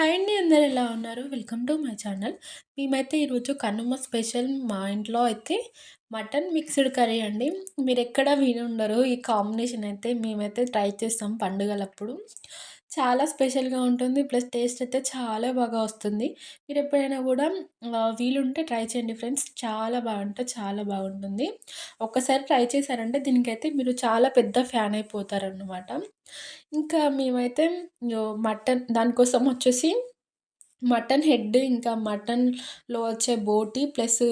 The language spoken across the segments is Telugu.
హాయ్ అండి అందరు ఎలా ఉన్నారు? Welcome to my channel. మేమైతే ఈరోజు కనుమ స్పెషల్ మా ఇంట్లో అయితే మటన్ మిక్స్డ్ కర్రీ అండి. మీరు ఎక్కడ విని ఉండరు ఈ కాంబినేషన్ అయితే మేమైతే ట్రై చేస్తాం పండుగలప్పుడు. చాలా స్పెషల్గా ఉంటుంది. ప్లస్ టేస్ట్ అయితే చాలా బాగా వస్తుంది. మీరు ఎప్పుడైనా కూడా వీలుంటే ట్రై చేయండి ఫ్రెండ్స్. చాలా బాగుంటే చాలా బాగుంటుంది. ఒక్కసారి ట్రై చేశారంటే దీనికైతే మీరు చాలా పెద్ద ఫ్యాన్ అయిపోతారనమాట ఇంకా మేమైతే మటన్ దానికోసం వచ్చేసి మటన్ హెడ్ ఇంకా మటన్లో వచ్చే బోటి ప్లస్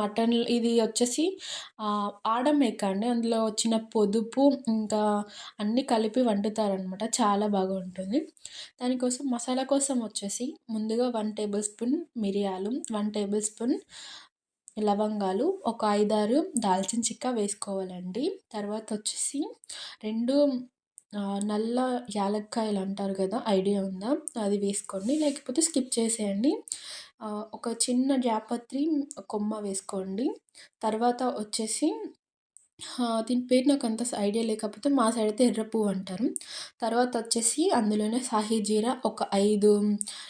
మటన్ ఇది వచ్చేసి ఆడమేక అండి. అందులో వచ్చిన పొదుపు ఇంకా అన్నీ కలిపి వండుతారనమాట చాలా బాగా ఉంటుంది. దానికోసం మసాలా కోసం వచ్చేసి ముందుగా వన్ టేబుల్ స్పూన్ మిరియాలు వన్ టేబుల్ స్పూన్ లవంగాలు ఒక ఐదారు దాల్చిన చెక్క వేసుకోవాలండి. తర్వాత వచ్చేసి రెండు నల్ల యాలక్కాయలు అంటారు కదా ఐడియా ఉందా? అది వేసుకోండి. లేకపోతే స్కిప్ చేసేయండి. ఒక చిన్న జాపత్రి కొమ్మ వేసుకోండి. తర్వాత వచ్చేసి దీని పేరు నాకు అంత ఐడియా లేకపోతే మా సైడ్ అయితే ఎర్ర పువ్వు అంటారు. తర్వాత వచ్చేసి అందులోనే సాహీ జీరా ఒక ఐదు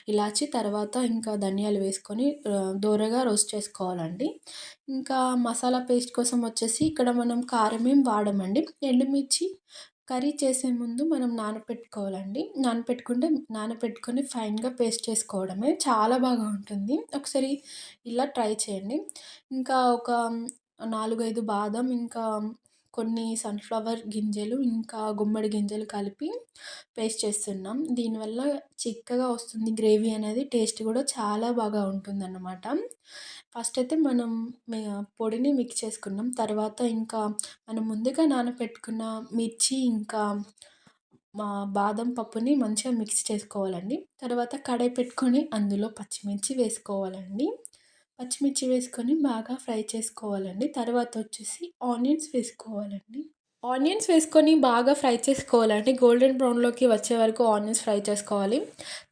ఇలాచి తర్వాత ఇంకా ధనియాలు వేసుకొని దోరగా రోస్ట్ చేసుకోవాలండి. ఇంకా మసాలా పేస్ట్ కోసం వచ్చేసి ఇక్కడ మనం కారం ఏం వాడమండి. ఎండుమిర్చి కర్రీ చేసే ముందు మనం నానపెట్టుకోవాలండి. నానపెట్టుకుంటే నానపెట్టుకొని ఫైన్గా పేస్ట్ చేసుకోవడమే చాలా బాగా ఉంటుంది. ఒకసారి ఇలా ట్రై చేయండి. ఇంకా ఒక నాలుగైదు బాదం ఇంకా కొన్ని సన్ఫ్లవర్ గింజలు ఇంకా గుమ్మడి గింజలు కలిపి పేస్ట్ చేస్తున్నాం. దీనివల్ల చిక్కగా వస్తుంది గ్రేవీ అనేది టేస్ట్ కూడా చాలా బాగా ఉంటుందన్నమాట. ఫస్ట్ అయితే మనం పొడిని మిక్స్ చేసుకున్నాం. తర్వాత ఇంకా మనం ముందుగా నానబెట్టుకున్న మిర్చి ఇంకా మా బాదం పప్పుని మంచిగా మిక్స్ చేసుకోవాలండి. తర్వాత కడాయి పెట్టుకొని అందులో పచ్చిమిర్చి వేసుకోవాలండి. పచ్చిమిర్చి వేసుకొని బాగా ఫ్రై చేసుకోవాలండి. తర్వాత వచ్చేసి ఆనియన్స్ వేసుకోవాలండి. ఆనియన్స్ వేసుకొని బాగా ఫ్రై చేసుకోవాలండి. గోల్డెన్ బ్రౌన్లోకి వచ్చే వరకు ఆనియన్స్ ఫ్రై చేసుకోవాలి.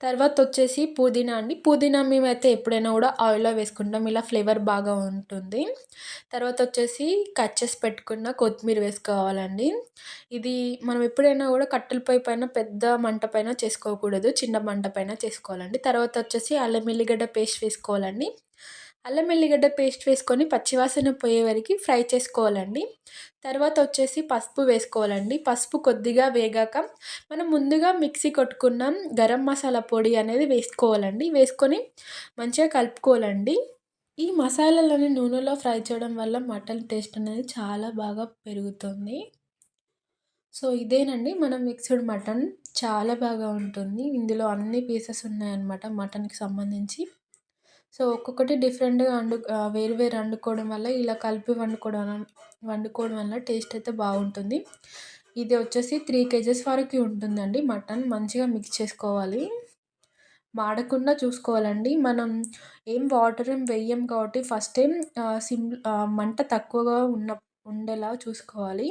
తర్వాత వచ్చేసి పుదీనా అండి. పుదీనా మేమైతే ఎప్పుడైనా కూడా ఆయిల్లో వేసుకుంటాం. ఇలా ఫ్లేవర్ బాగా ఉంటుంది. తర్వాత వచ్చేసి కట్ చేసి పెట్టుకున్న కొత్తిమీర వేసుకోవాలండి. ఇది మనం ఎప్పుడైనా కూడా కట్టెల పొయ్యి పైన పెద్ద మంట పైన చేసుకోకూడదు. చిన్న మంట పైన చేసుకోవాలండి. తర్వాత వచ్చేసి అల్లం ఎల్లిగడ్డ పేస్ట్ వేసుకోవాలండి. అల్లం ఎల్లిగడ్డ పేస్ట్ వేసుకొని పచ్చివాసన పోయే వరకు ఫ్రై చేసుకోవాలండి. తర్వాత వచ్చేసి పసుపు వేసుకోవాలండి. పసుపు కొద్దిగా వేగాక మనం ముందుగా మిక్సీ కొట్టుకున్న గరం మసాలా పొడి అనేది వేసుకోవాలండి. వేసుకొని మంచిగా కలుపుకోవాలండి. ఈ మసాలాలని నూనెలో ఫ్రై చేయడం వల్ల మటన్ టేస్ట్ అనేది చాలా బాగా పెరుగుతుంది. సో ఇదేనండి మనం మిక్స్డ్ మటన్. చాలా బాగా ఉంటుంది. ఇందులో అన్ని పీసెస్ ఉన్నాయన్నమాట మటన్కి సంబంధించి. సో ఒక్కొక్కటి డిఫరెంట్గా వండు వేరు వేరు వండుకోవడం వల్ల ఇలా కలిపి వండుకోవడం వండుకోవడం వల్ల టేస్ట్ అయితే బాగుంటుంది. ఇది వచ్చేసి త్రీ కేజెస్ వరకు ఉంటుందండి. మటన్ మంచిగా మిక్స్ చేసుకోవాలి. మాడకుండా చూసుకోవాలండి. మనం ఏం వాటర్ ఏం వేయం కాబట్టి ఫస్ట్ టైం సిమ్ మంట తక్కువగా ఉన్న ఉండేలా చూసుకోవాలి.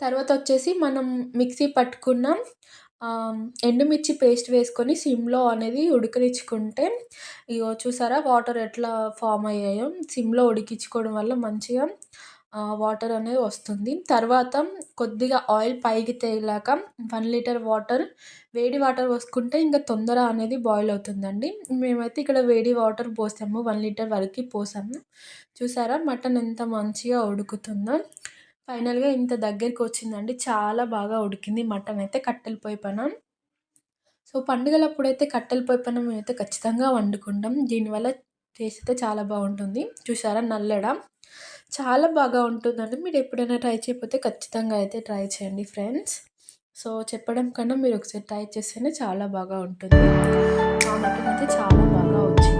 తర్వాత వచ్చేసి మనం మిక్సీ పట్టుకున్న ఎండుమిర్చి పేస్ట్ వేసుకొని సిమ్లో అనేది ఉడకనిచ్చుకుంటే ఇగో చూసారా వాటర్ ఎట్లా ఫామ్ అయ్యాయో? సిమ్లో ఉడికించుకోవడం వల్ల మంచిగా వాటర్ అనేది వస్తుంది. తర్వాత కొద్దిగా ఆయిల్ పైకి తేలాక వన్ లీటర్ వాటర్ వేడి వాటర్ పోసుకుంటే ఇంకా తొందర అనేది బాయిల్ అవుతుందండి. మేమైతే ఇక్కడ వేడి వాటర్ పోసాము వన్ లీటర్ వరకు పోసాము. చూసారా మటన్ ఎంత మంచిగా ఉడుకుతుందో. ఫైనల్గా ఇంత దగ్గరికి వచ్చిందండి చాలా బాగా ఉడికింది. మటన్ అయితే కట్టెల పొయ్యి పనం. సో పండుగలప్పుడు అయితే కట్టెల పొయ్యి పనం మేమైతే ఖచ్చితంగా వండుకుంటాం. దీనివల్ల టేస్ట్ అయితే చాలా బాగుంటుంది. చూసారా నల్లెడ. చాలా బాగా ఉంటుందండి. మీరు ఎప్పుడైనా ట్రై చేయకపోతే ఖచ్చితంగా అయితే ట్రై చేయండి ఫ్రెండ్స్. సో చెప్పడం కన్నా మీరు ఒకసారి ట్రై చేస్తేనే చాలా బాగా ఉంటుంది. ఆ మటన్ అయితే చాలా బాగా వచ్చింది.